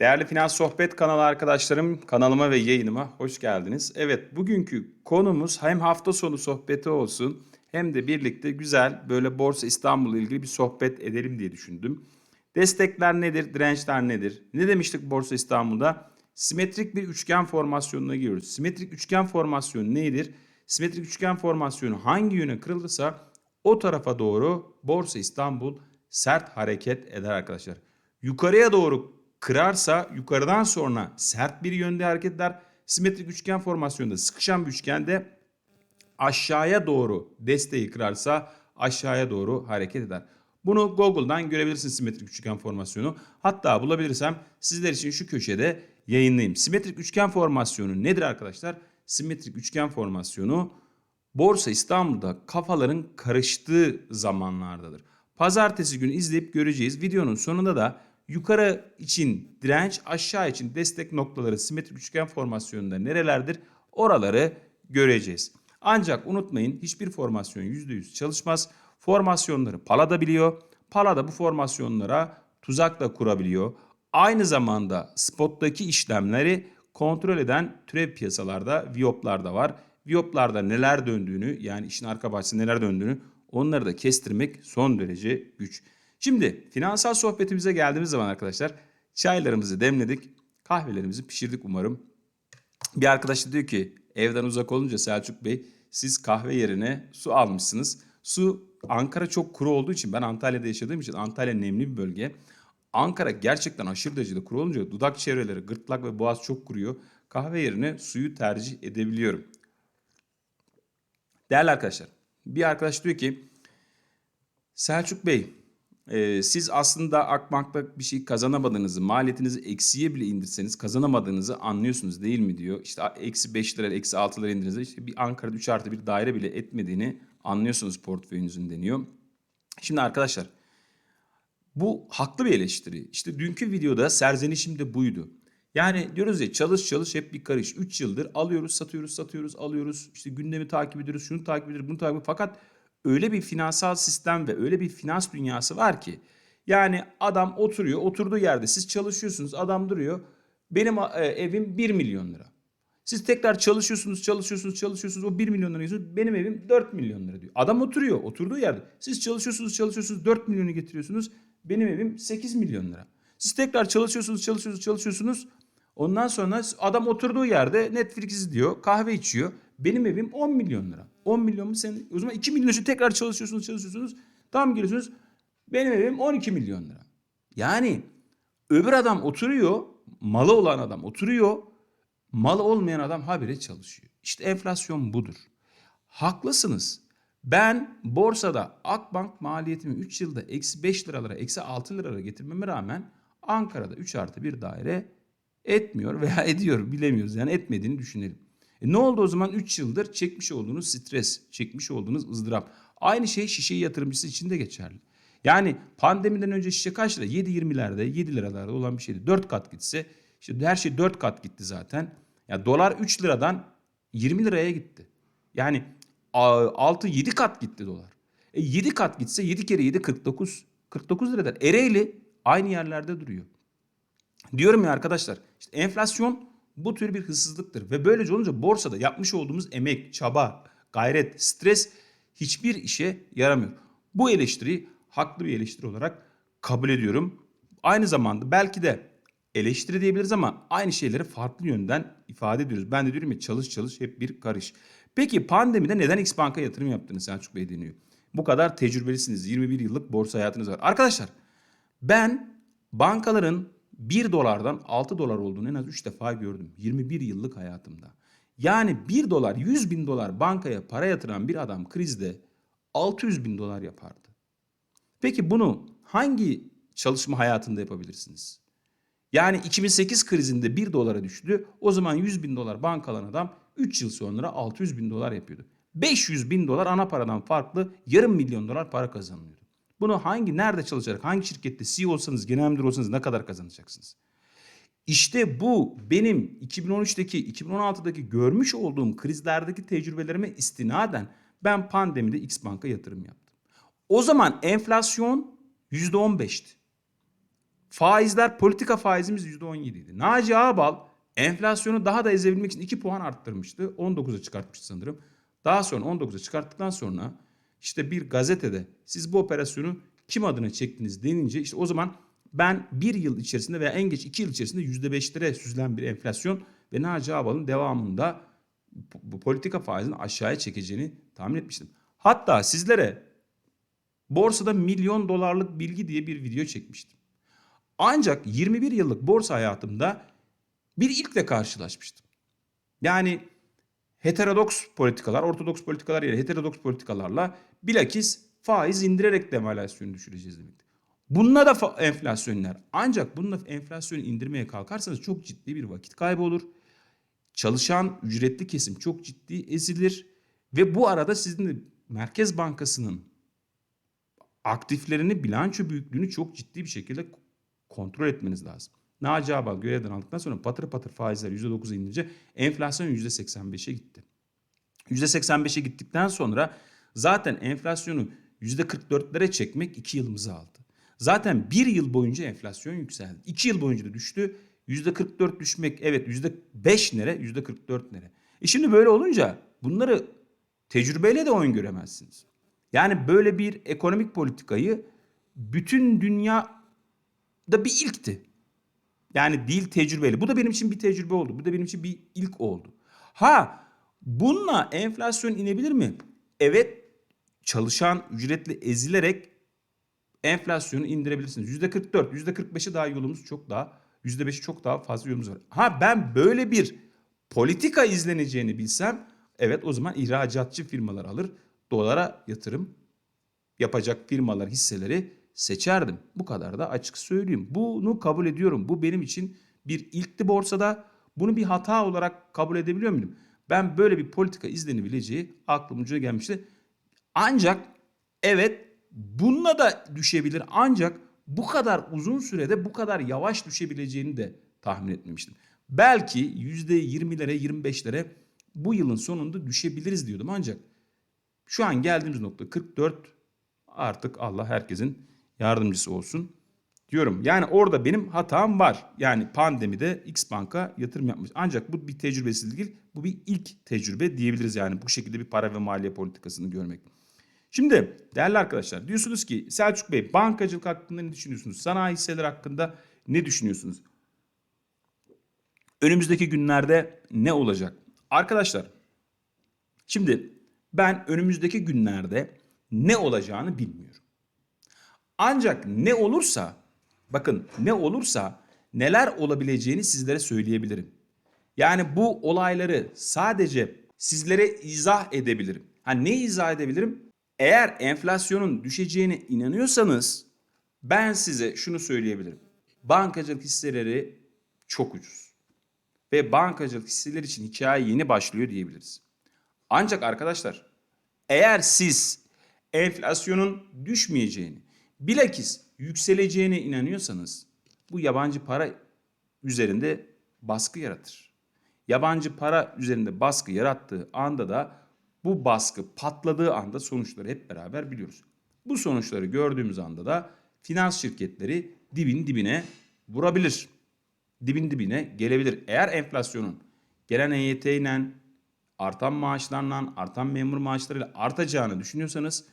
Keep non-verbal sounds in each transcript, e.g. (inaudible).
Değerli Finans Sohbet kanalı arkadaşlarım, kanalıma ve yayınıma hoş geldiniz. Evet, bugünkü konumuz hem hafta sonu sohbeti olsun hem de birlikte güzel böyle Borsa İstanbul'la ilgili bir sohbet edelim diye düşündüm. Destekler nedir, dirençler nedir? Ne demiştik Borsa İstanbul'da? Simetrik bir üçgen formasyonuna giriyoruz. Simetrik üçgen formasyonu nedir? Simetrik üçgen formasyonu hangi yöne kırılırsa o tarafa doğru Borsa İstanbul sert hareket eder arkadaşlar. Yukarıya doğru kırarsa yukarıdan sonra sert bir yönde hareket eder. Simetrik üçgen formasyonunda sıkışan bir üçgende aşağıya doğru desteği kırarsa aşağıya doğru hareket eder. Bunu Google'dan görebilirsiniz simetrik üçgen formasyonu. Hatta bulabilirsem sizler için şu köşede yayınlayayım. Simetrik üçgen formasyonu nedir arkadaşlar? Simetrik üçgen formasyonu Borsa İstanbul'da kafaların karıştığı zamanlardadır. Pazartesi günü izleyip göreceğiz. Videonun sonunda da yukarı için direnç, aşağı için destek noktaları simetrik üçgen formasyonunda nerelerdir? Oraları göreceğiz. Ancak unutmayın hiçbir formasyon %100 çalışmaz. Formasyonları Pala da biliyor. Pala da bu formasyonlara tuzak da kurabiliyor. Aynı zamanda spottaki işlemleri kontrol eden türev piyasalarda Viyoplar da var. Viyoplarda neler döndüğünü yani işin arka bahçesinde neler döndüğünü onları da kestirmek son derece güç. Şimdi finansal sohbetimize geldiğimiz zaman arkadaşlar çaylarımızı demledik, kahvelerimizi pişirdik umarım. Bir arkadaş da diyor ki evden uzak olunca Selçuk Bey siz kahve yerine su almışsınız. Su Ankara çok kuru olduğu için ben Antalya'da yaşadığım için Antalya nemli bir bölge. Ankara gerçekten aşırı derecede kuru olunca dudak çevreleri, gırtlak ve boğaz çok kuruyor. Kahve yerine suyu tercih edebiliyorum. Değerli arkadaşlar, bir arkadaş diyor ki Selçuk Bey, e, siz aslında Akbank'ta bir şey kazanamadığınızı, maliyetinizi eksiye bile indirseniz kazanamadığınızı anlıyorsunuz değil mi diyor. İşte eksi 5 lira, eksi 6 lira indirinizde işte bir Ankara'da 3 artı bir daire bile etmediğini anlıyorsunuz portföyünüzün deniyor. Şimdi arkadaşlar bu haklı bir eleştiri. İşte dünkü videoda serzenişim de buydu. Yani diyoruz ya çalış çalış hep bir karış. 3 yıldır alıyoruz, satıyoruz, satıyoruz, alıyoruz. İşte gündemi takip ediyoruz, şunu takip ediyoruz, bunu takip ediyoruz. Fakat öyle bir finansal sistem ve öyle bir finans dünyası var ki yani adam oturuyor, oturduğu yerde siz çalışıyorsunuz, adam duruyor. Benim e, evim 1 milyon lira. Siz tekrar çalışıyorsunuz, çalışıyorsunuz, çalışıyorsunuz. O 1 milyon lira yazıyor. Benim evim 4 milyon lira diyor. Adam oturuyor, oturduğu yerde. Siz çalışıyorsunuz, çalışıyorsunuz, 4 milyonu getiriyorsunuz. Benim evim 8 milyon lira. Siz tekrar çalışıyorsunuz, çalışıyorsunuz, çalışıyorsunuz. Ondan sonra adam oturduğu yerde Netflix izliyor, kahve içiyor. Benim evim 10 milyon lira. 10 milyon mu sen? O zaman 2 milyon için tekrar çalışıyorsunuz, çalışıyorsunuz. Tam geliyorsunuz. Benim evim 12 milyon lira. Yani öbür adam oturuyor, malı olan adam oturuyor, malı olmayan adam habire çalışıyor. İşte enflasyon budur. Haklısınız. Ben borsada Akbank maliyetimi 3 yılda eksi 5 liralara, eksi 6 liralara getirmeme rağmen Ankara'da 3 artı bir daire etmiyor veya (laughs) ediyor bilemiyoruz. Yani etmediğini düşünelim. E ne oldu o zaman 3 yıldır çekmiş olduğunuz stres, çekmiş olduğunuz ızdırap. Aynı şey şişe yatırımcısı için de geçerli. Yani pandemiden önce şişe kaç lira? 7-20'lerde, 7 liralarda olan bir şeydi. 4 kat gitse, işte her şey 4 kat gitti zaten. Ya dolar 3 liradan 20 liraya gitti. Yani 6-7 kat gitti dolar. E 7 kat gitse 7 kere 7 49. 49 liradan. Ereğli aynı yerlerde duruyor. Diyorum ya arkadaşlar işte enflasyon bu tür bir hırsızlıktır ve böylece olunca borsada yapmış olduğumuz emek, çaba, gayret, stres hiçbir işe yaramıyor. Bu eleştiriyi haklı bir eleştiri olarak kabul ediyorum. Aynı zamanda belki de eleştiri diyebiliriz ama aynı şeyleri farklı yönden ifade ediyoruz. Ben de diyorum ya çalış çalış hep bir karış. Peki pandemide neden X Bank'a yatırım yaptınız Selçuk Bey deniyor. Bu kadar tecrübelisiniz. 21 yıllık borsa hayatınız var. Arkadaşlar ben bankaların 1 dolardan 6 dolar olduğunu en az 3 defa gördüm. 21 yıllık hayatımda. Yani 1 dolar 100 bin dolar bankaya para yatıran bir adam krizde 600 bin dolar yapardı. Peki bunu hangi çalışma hayatında yapabilirsiniz? Yani 2008 krizinde 1 dolara düştü. O zaman 100 bin dolar bankalan adam 3 yıl sonra 600 bin dolar yapıyordu. 500 bin dolar ana paradan farklı yarım milyon dolar para kazanıyordu. Bunu hangi, nerede çalışarak, hangi şirkette CEO olsanız, genel müdür olsanız ne kadar kazanacaksınız? İşte bu benim 2013'teki, 2016'daki görmüş olduğum krizlerdeki tecrübelerime istinaden ben pandemide X Bank'a yatırım yaptım. O zaman enflasyon %15'ti. faizler politika faizimiz %17 idi. Naci Ağbal enflasyonu daha da ezebilmek için 2 puan arttırmıştı. 19'a çıkartmıştı sanırım. Daha sonra 19'a çıkarttıktan sonra işte bir gazetede siz bu operasyonu kim adına çektiniz denince işte o zaman ben bir yıl içerisinde veya en geç iki yıl içerisinde %5'lere süzülen bir enflasyon ve Naci Ağbal'ın devamında bu politika faizini aşağıya çekeceğini tahmin etmiştim. Hatta sizlere borsada milyon dolarlık bilgi diye bir video çekmiştim. Ancak 21 yıllık borsa hayatımda bir ilkle karşılaşmıştım. Yani heterodoks politikalar, ortodoks politikalar yerine heterodoks politikalarla bilakis faiz indirerek devalüasyonu düşüreceğiz demekti. Bununla da enflasyon iner. Ancak bununla enflasyonu indirmeye kalkarsanız çok ciddi bir vakit kaybı olur. Çalışan ücretli kesim çok ciddi ezilir ve bu arada sizin de Merkez Bankası'nın aktiflerini, bilanço büyüklüğünü çok ciddi bir şekilde kontrol etmeniz lazım. Naci Ağbal görevden aldıktan sonra patır patır faizler %9'a inince enflasyon %85'e gitti. %85'e gittikten sonra zaten enflasyonu %44'lere çekmek 2 yılımızı aldı. Zaten 1 yıl boyunca enflasyon yükseldi. 2 yıl boyunca da düştü. %44 düşmek evet %5 nere %44 nere. E şimdi böyle olunca bunları tecrübeyle de oyun göremezsiniz. Yani böyle bir ekonomik politikayı bütün dünyada bir ilkti. Yani dil tecrübeli. Bu da benim için bir tecrübe oldu. Bu da benim için bir ilk oldu. Ha bununla enflasyon inebilir mi? Evet çalışan ücretli ezilerek enflasyonu indirebilirsiniz. %44, %45'i daha yolumuz çok daha, %5'i çok daha fazla yolumuz var. Ha ben böyle bir politika izleneceğini bilsem evet o zaman ihracatçı firmalar alır, dolara yatırım yapacak firmalar hisseleri seçerdim. Bu kadar da açık söyleyeyim. Bunu kabul ediyorum. Bu benim için bir ilkti borsada. Bunu bir hata olarak kabul edebiliyor muyum? Ben böyle bir politika izlenebileceği aklımın ucuna gelmişti. Ancak evet bununla da düşebilir. Ancak bu kadar uzun sürede bu kadar yavaş düşebileceğini de tahmin etmemiştim. Belki %20'lere 25'lere bu yılın sonunda düşebiliriz diyordum. Ancak şu an geldiğimiz nokta 44 artık Allah herkesin yardımcısı olsun diyorum. Yani orada benim hatam var. Yani pandemide X banka yatırım yapmış. Ancak bu bir tecrübesizlik değil. Bu bir ilk tecrübe diyebiliriz yani bu şekilde bir para ve maliye politikasını görmek. Şimdi değerli arkadaşlar diyorsunuz ki Selçuk Bey bankacılık hakkında ne düşünüyorsunuz? Sanayi hisseleri hakkında ne düşünüyorsunuz? Önümüzdeki günlerde ne olacak? Arkadaşlar şimdi ben önümüzdeki günlerde ne olacağını bilmiyorum. Ancak ne olursa bakın ne olursa neler olabileceğini sizlere söyleyebilirim. Yani bu olayları sadece sizlere izah edebilirim. Ha ne izah edebilirim? Eğer enflasyonun düşeceğine inanıyorsanız ben size şunu söyleyebilirim. Bankacılık hisseleri çok ucuz. Ve bankacılık hisseleri için hikaye yeni başlıyor diyebiliriz. Ancak arkadaşlar eğer siz enflasyonun düşmeyeceğini, bilakis yükseleceğine inanıyorsanız bu yabancı para üzerinde baskı yaratır. Yabancı para üzerinde baskı yarattığı anda da bu baskı patladığı anda sonuçları hep beraber biliyoruz. Bu sonuçları gördüğümüz anda da finans şirketleri dibin dibine vurabilir. Dibin dibine gelebilir. Eğer enflasyonun gelen EYT ile artan maaşlarla, artan memur maaşlarıyla artacağını düşünüyorsanız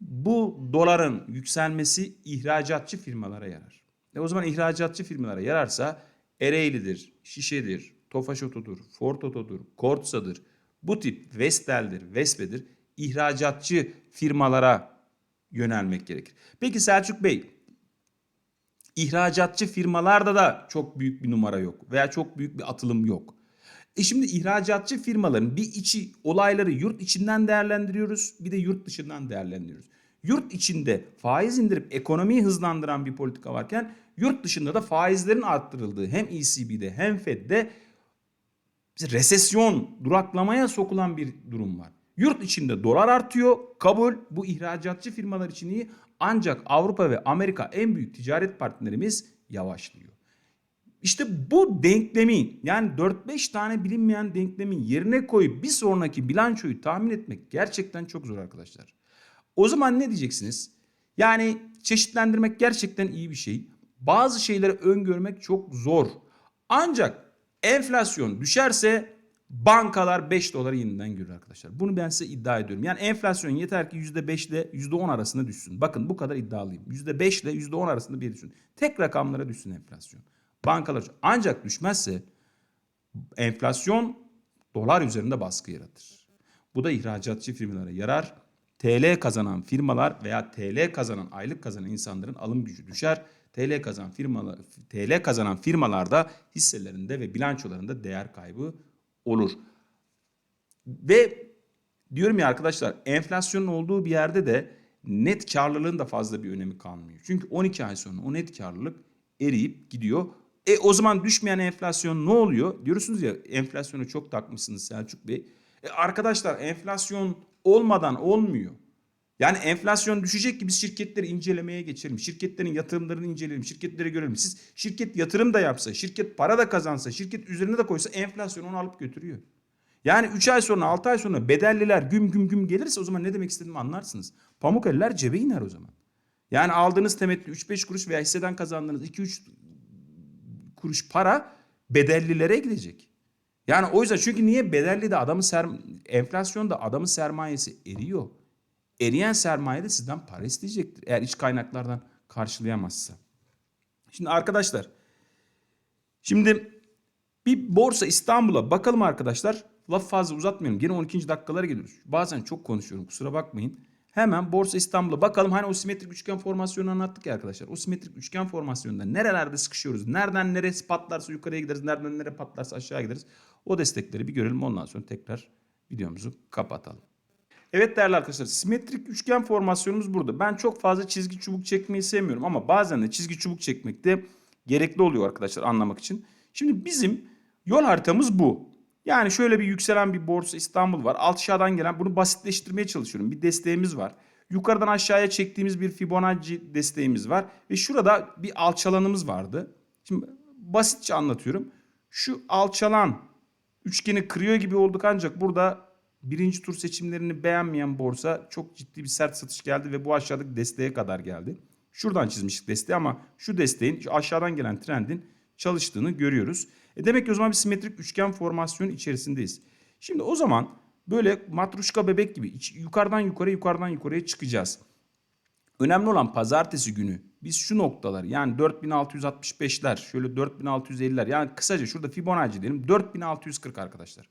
bu doların yükselmesi ihracatçı firmalara yarar. E o zaman ihracatçı firmalara yararsa Ereğli'dir, Şişe'dir, Tofaş Oto'dur, Ford Oto'dur, Kortsa'dır. Bu tip Vestel'dir, Vespe'dir. ihracatçı firmalara yönelmek gerekir. Peki Selçuk Bey, ihracatçı firmalarda da çok büyük bir numara yok veya çok büyük bir atılım yok. E şimdi ihracatçı firmaların bir içi olayları yurt içinden değerlendiriyoruz bir de yurt dışından değerlendiriyoruz. Yurt içinde faiz indirip ekonomiyi hızlandıran bir politika varken yurt dışında da faizlerin arttırıldığı hem ECB'de hem Fed'de resesyon, duraklamaya sokulan bir durum var. Yurt içinde dolar artıyor, kabul bu ihracatçı firmalar için iyi ancak Avrupa ve Amerika en büyük ticaret partnerimiz yavaşlıyor. İşte bu denklemi yani 4-5 tane bilinmeyen denklemin yerine koyup bir sonraki bilançoyu tahmin etmek gerçekten çok zor arkadaşlar. O zaman ne diyeceksiniz? Yani çeşitlendirmek gerçekten iyi bir şey. bazı şeyleri öngörmek çok zor. Ancak enflasyon düşerse bankalar 5 doları yeniden görür arkadaşlar. Bunu ben size iddia ediyorum. Yani enflasyon yeter ki %5 ile %10 arasında düşsün. Bakın bu kadar iddialıyım. %5 ile %10 arasında bir düşsün. Tek rakamlara düşsün enflasyon. Bankalar ancak düşmezse enflasyon dolar üzerinde baskı yaratır. Bu da ihracatçı firmalara yarar. TL kazanan firmalar veya TL kazanan aylık kazanan insanların alım gücü düşer. TL kazanan firmalar TL kazanan firmalarda hisselerinde ve bilançolarında değer kaybı olur. Ve diyorum ya arkadaşlar enflasyonun olduğu bir yerde de net karlılığın da fazla bir önemi kalmıyor. Çünkü 12 ay sonra o net karlılık eriyip gidiyor. E o zaman düşmeyen enflasyon ne oluyor? Diyorsunuz ya enflasyonu çok takmışsınız Selçuk Bey. E arkadaşlar enflasyon olmadan olmuyor. Yani enflasyon düşecek ki biz şirketleri incelemeye geçelim. Şirketlerin yatırımlarını inceleyelim. Şirketleri görelim. Siz şirket yatırım da yapsa, şirket para da kazansa, şirket üzerine de koysa enflasyon onu alıp götürüyor. Yani 3 ay sonra 6 ay sonra bedelliler güm güm güm gelirse o zaman ne demek istediğimi anlarsınız. Pamuk eller cebe iner o zaman. Yani aldığınız temettü 3-5 kuruş veya hisseden kazandığınız 2-3 kuruş para bedellilere gidecek. Yani o yüzden çünkü niye bedelli de adamın ser, enflasyonda adamın sermayesi eriyor. Eriyen sermaye de sizden para isteyecektir. Eğer iç kaynaklardan karşılayamazsa. Şimdi arkadaşlar şimdi bir borsa İstanbul'a bakalım arkadaşlar. Laf fazla uzatmayalım. Gene 12. dakikalara geliyoruz. Bazen çok konuşuyorum kusura bakmayın. Hemen Borsa İstanbul'a bakalım. Hani o simetrik üçgen formasyonu anlattık ya arkadaşlar. O simetrik üçgen formasyonunda nerelerde sıkışıyoruz? Nereden neresi patlarsa yukarıya gideriz. Nereden nereye patlarsa aşağı gideriz. O destekleri bir görelim. Ondan sonra tekrar videomuzu kapatalım. Evet değerli arkadaşlar simetrik üçgen formasyonumuz burada. Ben çok fazla çizgi çubuk çekmeyi sevmiyorum ama bazen de çizgi çubuk çekmek de gerekli oluyor arkadaşlar anlamak için. Şimdi bizim yol haritamız bu. Yani şöyle bir yükselen bir borsa İstanbul var. Aşağıdan gelen bunu basitleştirmeye çalışıyorum. Bir desteğimiz var. Yukarıdan aşağıya çektiğimiz bir Fibonacci desteğimiz var. Ve şurada bir alçalanımız vardı. Şimdi basitçe anlatıyorum. Şu alçalan üçgeni kırıyor gibi olduk ancak burada birinci tur seçimlerini beğenmeyen borsa çok ciddi bir sert satış geldi ve bu aşağıdaki desteğe kadar geldi. Şuradan çizmiştik desteği ama şu desteğin şu aşağıdan gelen trendin çalıştığını görüyoruz. E demek ki o zaman bir simetrik üçgen formasyon içerisindeyiz. Şimdi o zaman böyle matruşka bebek gibi yukarıdan yukarı yukarıdan yukarıya çıkacağız. Önemli olan pazartesi günü biz şu noktalar yani 4665'ler şöyle 4650'ler yani kısaca şurada Fibonacci diyelim 4640 arkadaşlar.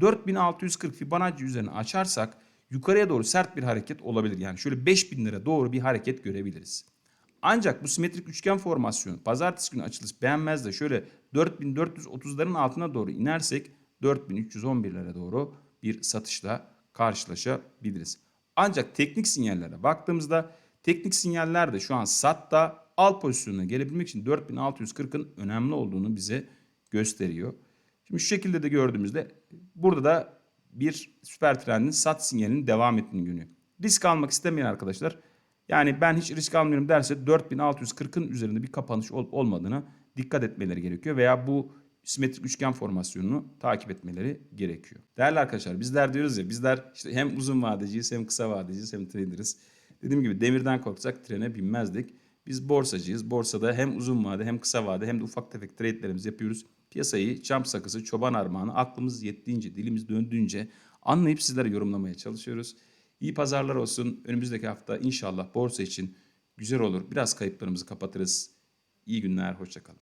4640 Fibonacci üzerine açarsak yukarıya doğru sert bir hareket olabilir. Yani şöyle 5000 lira doğru bir hareket görebiliriz. Ancak bu simetrik üçgen formasyonu pazartesi günü açılış beğenmez de şöyle 4430'ların altına doğru inersek 4311'lere doğru bir satışla karşılaşabiliriz. Ancak teknik sinyallere baktığımızda teknik sinyaller de şu an satta al pozisyonuna gelebilmek için 4640'ın önemli olduğunu bize gösteriyor. Şimdi şu şekilde de gördüğümüzde burada da bir süper trendin sat sinyalinin devam ettiğini görünüyor. Risk almak istemeyen arkadaşlar yani ben hiç risk almıyorum derse 4640'ın üzerinde bir kapanış olup olmadığına dikkat etmeleri gerekiyor veya bu simetrik üçgen formasyonunu takip etmeleri gerekiyor. Değerli arkadaşlar bizler diyoruz ya bizler işte hem uzun vadeciyiz hem kısa vadeciyiz hem trader'ız. Dediğim gibi demirden korksak trene binmezdik. Biz borsacıyız. Borsada hem uzun vade hem kısa vade hem de ufak tefek trade'lerimizi yapıyoruz. Piyasayı çam sakızı, çoban armağanı aklımız yettiğince, dilimiz döndüğünce anlayıp sizlere yorumlamaya çalışıyoruz. İyi pazarlar olsun. Önümüzdeki hafta inşallah borsa için güzel olur. Biraz kayıplarımızı kapatırız. İyi günler, hoşçakalın.